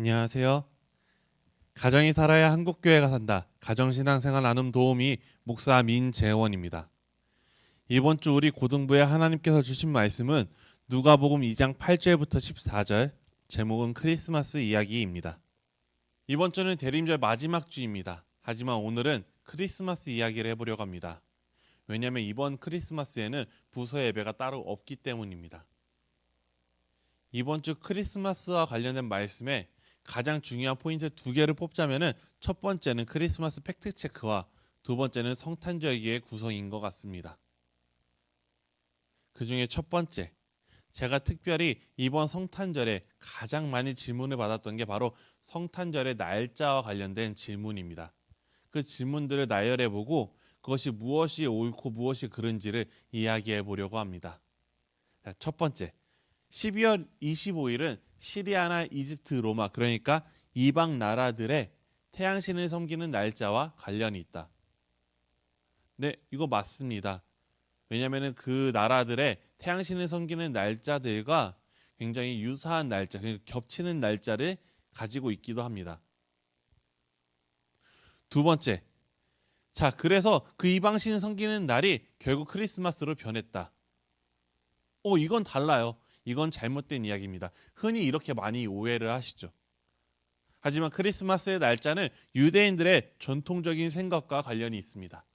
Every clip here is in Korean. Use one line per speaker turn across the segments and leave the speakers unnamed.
안녕하세요. 가정이 살아야 한국교회가 산다. 가정신앙생활 나눔 도우미 목사 민재원입니다. 이번 주 우리 고등부에 하나님께서 주신 말씀은 누가복음 2장 8절부터 14절, 제목은 크리스마스 이야기입니다. 이번 주는 대림절 마지막 주입니다. 하지만 오늘은 크리스마스 이야기를 해보려고 합니다. 왜냐하면 이번 크리스마스에는 부서 예배가 따로 없기 때문입니다. 이번 주 크리스마스와 관련된 말씀에 가장 중요한 포인트 두 개를 뽑자면은 첫 번째는 크리스마스 팩트 체크와 두 번째는 성탄절기의 구성인 것 같습니다. 그 중에 첫 번째, 제가 특별히 이번 성탄절에 가장 많이 질문을 받았던 게 바로 성탄절의 날짜와 관련된 질문입니다. 그 질문들을 나열해 보고 그것이 무엇이 옳고 무엇이 그른지를 이야기해 보려고 합니다. 자, 첫 번째, 12월 25일은 시리아나 이집트 로마 그러니까 이방 나라들의 태양신을 섬기는 날짜와 관련이 있다. 네, 이거 맞습니다. 왜냐하면 그 나라들의 태양신을 섬기는 날짜들과 굉장히 유사한 날짜, 그러니까 겹치는 날짜를 가지고 있기도 합니다. 두 번째, 자 그래서 그 이방신을 섬기는 날이 결국 크리스마스로 변했다. 어, 이건 달라요. 이건 잘못된 이야기입니다. 흔히 이렇게 많이 오해를 하시죠. 하지만 크리스마스의 날짜는 유대인들의 전통적인 생각과 관련이 있습니다.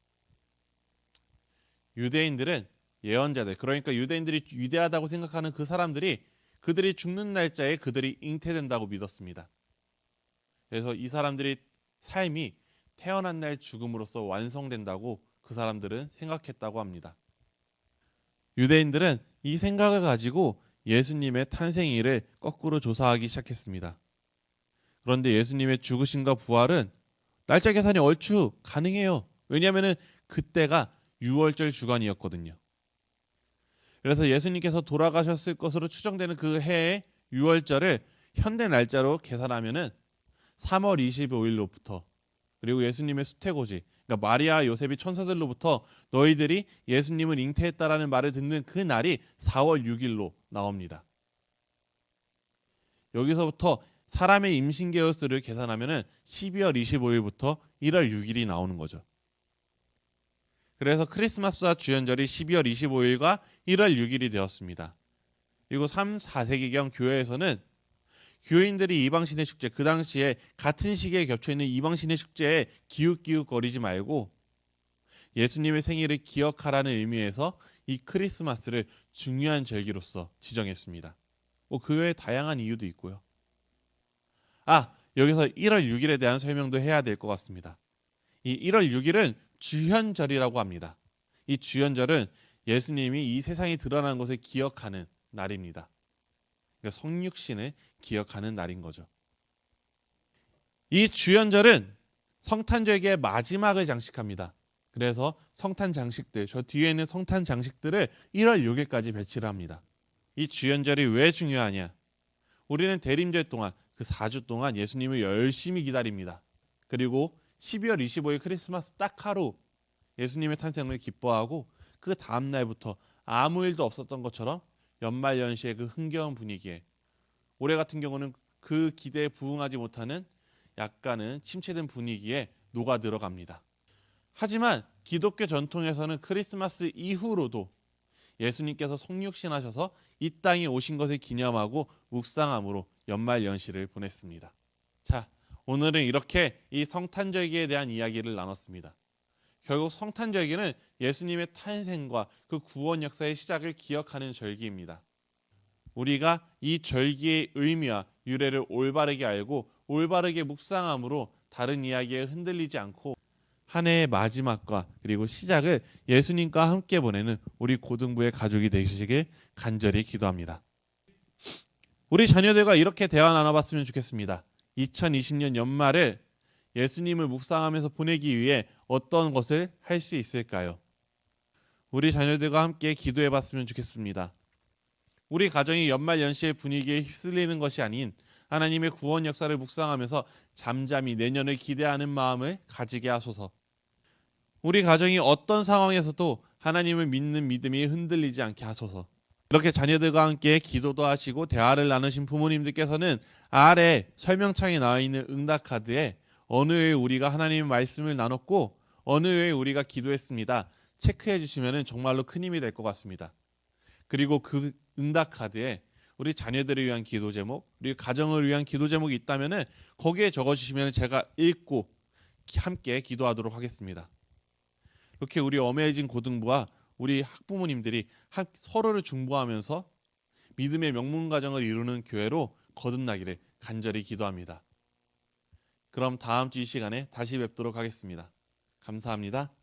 유대인들은 예언자들, 그러니까 유대인들이 위대하다고 생각하는 그 사람들이 그들이 죽는 날짜에 그들이 잉태된다고 믿었습니다. 그래서 이 사람들의 삶이 태어난 날 죽음으로써 완성된다고 그 사람들은 생각했다고 합니다. 유대인들은 이 생각을 가지고 예수님의 탄생일을 거꾸로 조사하기 시작했습니다. 그런데 예수님의 죽으심과 부활은 날짜 계산이 얼추 가능해요. 왜냐하면 그때가 6월절 주간이었거든요. 그래서 예수님께서 돌아가셨을 것으로 추정되는 그 해의 6월절을 현대 날짜로 계산하면은 3월 25일로부터 그리고 예수님의 수태고지 그러니까 마리아 요셉이 천사들로부터 너희들이 예수님을 잉태했다라는 말을 듣는 그 날이 4월 6일로 나옵니다. 여기서부터 사람의 임신 개월 수를 계산하면은 12월 25일부터 1월 6일이 나오는 거죠. 그래서 크리스마스와 주연절이 12월 25일과 1월 6일이 되었습니다. 그리고 3, 4세기경 교회에서는 교인들이 이방신의 축제 그 당시에 같은 시기에 겹쳐 있는 이방신의 축제에 기웃기웃거리지 말고 예수님의 생일을 기억하라는 의미에서 이 크리스마스를 중요한 절기로서 지정했습니다. 뭐 그 외에 다양한 이유도 있고요. 아 여기서 1월 6일에 대한 설명도 해야 될 것 같습니다. 이 1월 6일은 주현절이라고 합니다. 이 주현절은 예수님이 이 세상에 드러난 것을 기억하는 날입니다. 그러니까 성육신을 기억하는 날인 거죠. 이 주연절은 성탄절기의 마지막을 장식합니다. 그래서 성탄 장식들, 저 뒤에 있는 성탄 장식들을 1월 6일까지 배치를 합니다. 이 주연절이 왜 중요하냐? 우리는 대림절 동안 그 4주 동안 예수님을 열심히 기다립니다. 그리고 12월 25일 크리스마스 딱 하루 예수님의 탄생을 기뻐하고 그 다음 날부터 아무 일도 없었던 것처럼 연말 연시의 그 흥겨운 분위기에 올해 같은 경우는 그 기대에 부응하지 못하는 약간은 침체된 분위기에 녹아 들어갑니다. 하지만 기독교 전통에서는 크리스마스 이후로도 예수님께서 성육신하셔서 이 땅에 오신 것을 기념하고 묵상함으로 연말 연시를 보냈습니다. 자, 오늘은 이렇게 이 성탄절기에 대한 이야기를 나눴습니다. 결국 성탄절기는 예수님의 탄생과 그 구원 역사의 시작을 기억하는 절기입니다. 우리가 이 절기의 의미와 유래를 올바르게 알고 올바르게 묵상함으로 다른 이야기에 흔들리지 않고 한 해의 마지막과 그리고 시작을 예수님과 함께 보내는 우리 고등부의 가족이 되시길 간절히 기도합니다. 우리 자녀들과 이렇게 대화 나눠봤으면 좋겠습니다. 2020년 연말을 예수님을 묵상하면서 보내기 위해 어떤 것을 할 수 있을까요? 우리 자녀들과 함께 기도해 봤으면 좋겠습니다. 우리 가정이 연말 연시의 분위기에 휩쓸리는 것이 아닌 하나님의 구원 역사를 묵상하면서 잠잠히 내년을 기대하는 마음을 가지게 하소서. 우리 가정이 어떤 상황에서도 하나님을 믿는 믿음이 흔들리지 않게 하소서. 이렇게 자녀들과 함께 기도도 하시고 대화를 나누신 부모님들께서는 아래 설명창에 나와 있는 응답 카드에 어느 요일 우리가 하나님의 말씀을 나눴고 어느 요일 우리가 기도했습니다. 체크해 주시면 정말로 큰 힘이 될 것 같습니다. 그리고 그 응답 카드에 우리 자녀들을 위한 기도 제목, 우리 가정을 위한 기도 제목이 있다면은 거기에 적어 주시면 제가 읽고 기- 함께 기도하도록 하겠습니다. 이렇게 우리 어메이징 고등부와 우리 학부모님들이 학- 서로를 중보하면서 믿음의 명문 가정을 이루는 교회로 거듭나기를 간절히 기도합니다. 그럼 다음 주 이 시간에 다시 뵙도록 하겠습니다. 감사합니다.